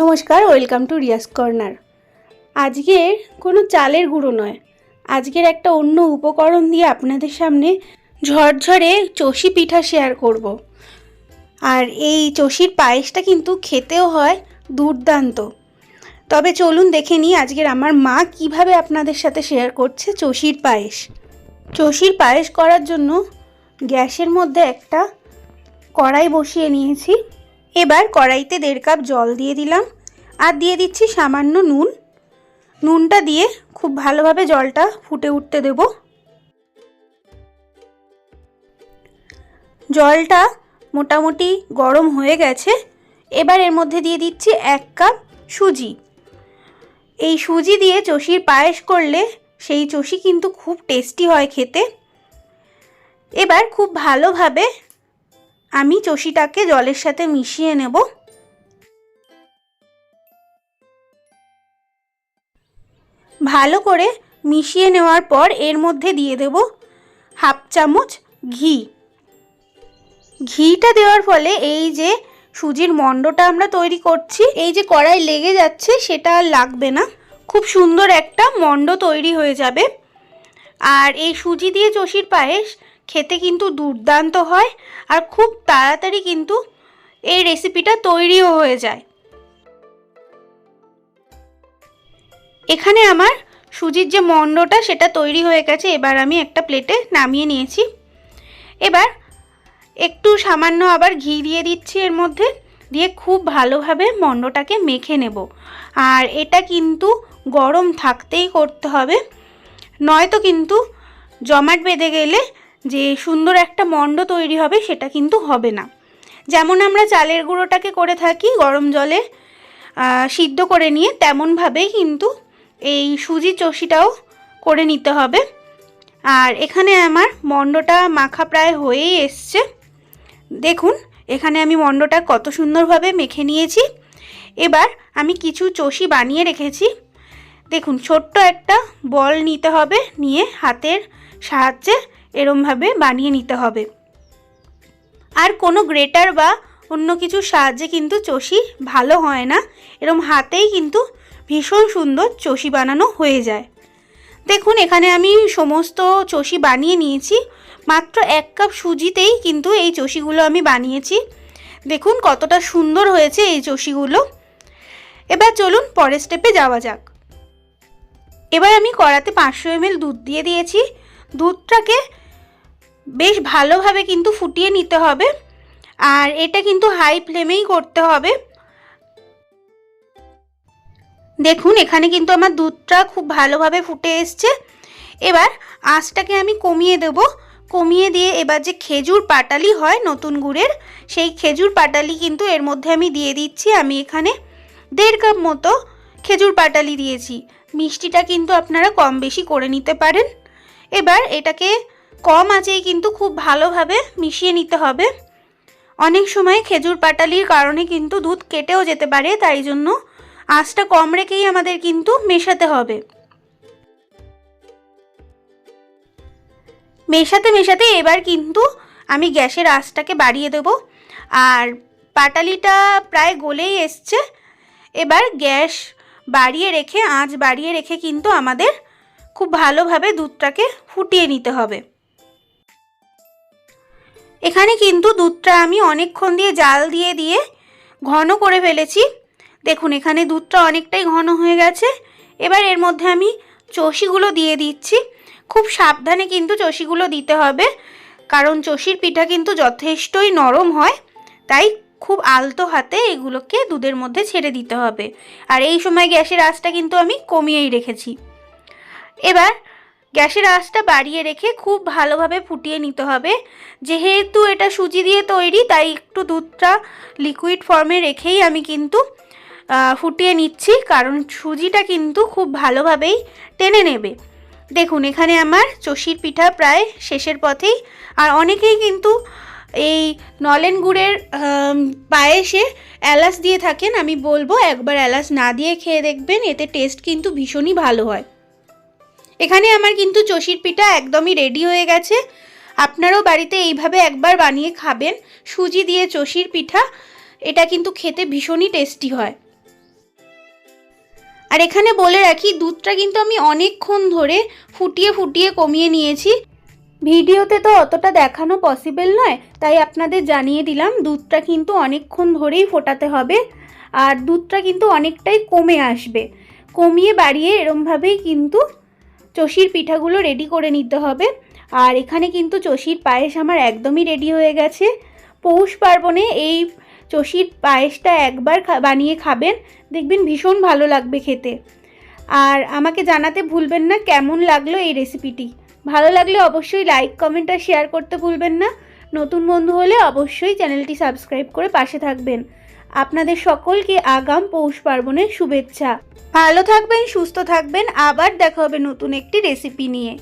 নমস্কার, welcome to Riya's corner. আজকের কোনো চালের গুঁড়ো নয়, আজকের একটা অন্য উপকরণ দিয়ে আপনাদের সামনে ঝরঝরে চষি পিঠা শেয়ার করব। আর এই চষির পায়েসটা কিন্তু খেতেও হয় দুর্দান্ত। তবে চলুন দেখে নিই আজকের আমার মা কীভাবে আপনাদের সাথে শেয়ার করছে চষির পায়েস। চষির পায়েস করার জন্য গ্যাসের মধ্যে একটা কড়াই বসিয়ে নিয়েছি। এবার কড়াইতে দেড় কাপ জল দিয়ে দিলাম আর দিয়ে দিচ্ছি সামান্য নুন। নুনটা দিয়ে খুব ভালোভাবে জলটা ফুটে উঠতে দেব। জলটা মোটামুটি গরম হয়ে গেছে। এবার এর মধ্যে দিয়ে দিচ্ছি এক কাপ সুজি। এই সুজি দিয়ে চষির পায়েস করলে সেই চষি কিন্তু খুব টেস্টি হয় খেতে। এবার খুব ভালোভাবে আমি চষিটাকে জলের সাথে মিশিয়ে নেব। ভালো করে মিশিয়ে নেওয়ার পর এর মধ্যে দিয়ে দেব হাফ চামচ ঘি। ঘিটা দেওয়ার ফলে এই যে সুজির মণ্ডটা আমরা তৈরি করছি, এই যে কড়াই লেগে যাচ্ছে সেটা আর লাগবে না। খুব সুন্দর একটা মণ্ড তৈরি হয়ে যাবে। আর এই সুজি দিয়ে চষির পায়েস খেতে কিন্তু দুর্দান্ত হয় আর খুব তাড়াতাড়ি কিন্তু এই রেসিপিটা তৈরিও হয়ে যায়। এখানে আমার সুজির যে মণ্ডটা সেটা তৈরি হয়ে গেছে, এবার আমি একটা প্লেটে নামিয়ে নিয়েছি। এবার একটু সামান্য আবার ঘি দিয়ে দিচ্ছি এর মধ্যে, দিয়ে খুব ভালোভাবে মণ্ডটাকে মেখে নেব। আর এটা কিন্তু গরম থাকতেই করতে হবে, নয়তো কিন্তু জমাট বেঁধে গেলে যে সুন্দর একটা মণ্ড তৈরি হবে সেটা কিন্তু হবে না। যেমন আমরা চালের গুঁড়োটাকে করে থাকি গরম জলে সিদ্ধ করে নিয়ে তেমনভাবেই কিন্তু এই সুজি চষিটাও করে নিতে হবে। আর এখানে আমার মণ্ডটা মাখা প্রায় হয়েই এসছে। দেখুন, এখানে আমি মণ্ডটা কত সুন্দরভাবে মেখে নিয়েছি। এবার আমি কিছু চষি বানিয়ে রেখেছি। দেখুন, ছোট্ট একটা বল নিতে হবে নিয়ে হাতের সাহায্যে। এরমভাবে বানিয়ে নিতে হবে। আর কোনো গ্রেটার বা অন্য কিছুর সাহায্যে কিন্তু চষি ভালো হয় না। এরম হাতেই কিন্তু ভীষণ সুন্দর চষি বানানো হয়ে যায়। দেখুন, এখানে আমি সমস্ত চষি বানিয়ে নিয়েছি। মাত্র এক কাপ সুজিতেই কিন্তু এই চষিগুলো আমি বানিয়েছি। দেখুন, কতটা সুন্দর হয়েছে এই চষিগুলো। এবার চলুন পরের স্টেপে যাওয়া যাক। এবার আমি কড়াতে পাঁচশো এমএল দুধ দিয়ে দিয়েছি। দুধটাকে বেশ ভালোভাবে কিন্তু ফুটিয়ে নিতে হবে। আর এটা কিন্তু হাই ফ্লেমেই করতে হবে। দেখুন, এখানে কিন্তু আমার দুধটা খুব ভালোভাবে ফুটে এসছে। এবার আঁচটাকে আমি কমিয়ে দেব। কমিয়ে দিয়ে এবার যে খেজুর পাটালি হয় নতুন গুড়ের, সেই খেজুর পাটালি কিন্তু এর মধ্যে আমি দিয়ে দিচ্ছি। আমি এখানে দেড় কাপ মতো খেজুর পাটালি দিয়েছি। মিষ্টিটা কিন্তু আপনারা কম বেশি করে নিতে পারেন। এবার এটাকে কম আঁচেই কিন্তু খুব ভালোভাবে মিশিয়ে নিতে হবে। অনেক সময় খেজুর পাটালির কারণে কিন্তু দুধ কেটেও যেতে পারে, তাই জন্য আঁচটা কম রেখেই আমাদের কিন্তু মেশাতে হবে। মেশাতে মেশাতে এবার কিন্তু আমি গ্যাসের আঁচটাকে বাড়িয়ে দেব। আর পাটালিটা প্রায় গলেই এসছে। এবার গ্যাস বাড়িয়ে রেখে, আঁচ বাড়িয়ে রেখে কিন্তু আমাদের খুব ভালোভাবে দুধটাকে ফুটিয়ে নিতে হবে। এখানে কিন্তু দুধটা আমি অনেকক্ষণ দিয়ে জাল দিয়ে দিয়ে ঘন করে ফেলেছি। দেখুন, এখানে দুধটা অনেকটাই ঘন হয়ে গেছে। এবার এর মধ্যে আমি চষিগুলো দিয়ে দিচ্ছি। খুব সাবধানে কিন্তু চষিগুলো দিতে হবে, কারণ চষির পিঠা কিন্তু যথেষ্টই নরম হয়, তাই খুব আলতো হাতে এগুলোকে দুধের মধ্যে ছেড়ে দিতে হবে। আর এই সময় গ্যাসের আঁচটা কিন্তু আমি কমিয়েই রেখেছি। এবার গ্যাসের আঁচটা বাড়িয়ে রেখে খুব ভালোভাবে ফুটিয়ে নিতে হবে। যেহেতু এটা সুজি দিয়ে তৈরি, তাই একটু দুধটা লিকুইড ফর্মে রেখেই আমি কিন্তু ফুটিয়ে নিচ্ছি। কারণ সুজিটা কিন্তু খুব ভালোভাবেই টেনে নেবে। দেখুন, এখানে আমার চষির পিঠা প্রায় শেষের পথেই। আর অনেকেই কিন্তু এই নলেন গুড়ের পায়েসে এলাচ দিয়ে থাকেন। আমি বলব, একবার এলাচ না দিয়ে খেয়ে দেখবেন, এতে টেস্ট কিন্তু ভীষণই ভালো হয়। এখানে আমার কিন্তু চষির পিঠা একদমই রেডি হয়ে গেছে। আপনারাও বাড়িতে এইভাবে একবার বানিয়ে খাবেন। সুজি দিয়ে চষির পিঠা, এটা কিন্তু খেতে ভীষণই টেস্টি হয়। আর এখানে বলে রাখি, দুধটা কিন্তু আমি অনেকক্ষণ ধরে ফুটিয়ে ফুটিয়ে কমিয়ে নিয়েছি। ভিডিওতে তো অতটা দেখানো পসিবল নয়, তাই আপনাদের জানিয়ে দিলাম, দুধটা কিন্তু অনেকক্ষণ ধরেই ফোটাতে হবে। আর দুধটা কিন্তু অনেকটাই কমে আসবে। কমিয়ে বাড়িয়ে এরমভাবেই কিন্তু চষির পিঠাগুলো রেডি করে নিতে হবে। আর এখানে কিন্তু চষির পায়েস আমার একদমই রেডি হয়ে গেছে। পৌষ পার্বণে এই চষির পায়েসটা একবার বানিয়ে খাবেন, দেখবেন ভীষণ ভালো লাগবে খেতে। আর আমাকে জানাতে ভুলবেন না কেমন লাগল এই রেসিপিটি ভালো লাগলে অবশ্যই লাইক কমেন্ট আর শেয়ার করতে ভুলবেন না। নতুন বন্ধু হলে অবশ্যই চ্যানেলটি সাবস্ক্রাইব করে পাশে থাকবেন। আপনাদের সকলকে আগাম পৌষ পার্বণের শুভেচ্ছা। ভালো থাকবেন, সুস্থ থাকবেন। আবার দেখা হবে নতুন একটি রেসিপি নিয়ে।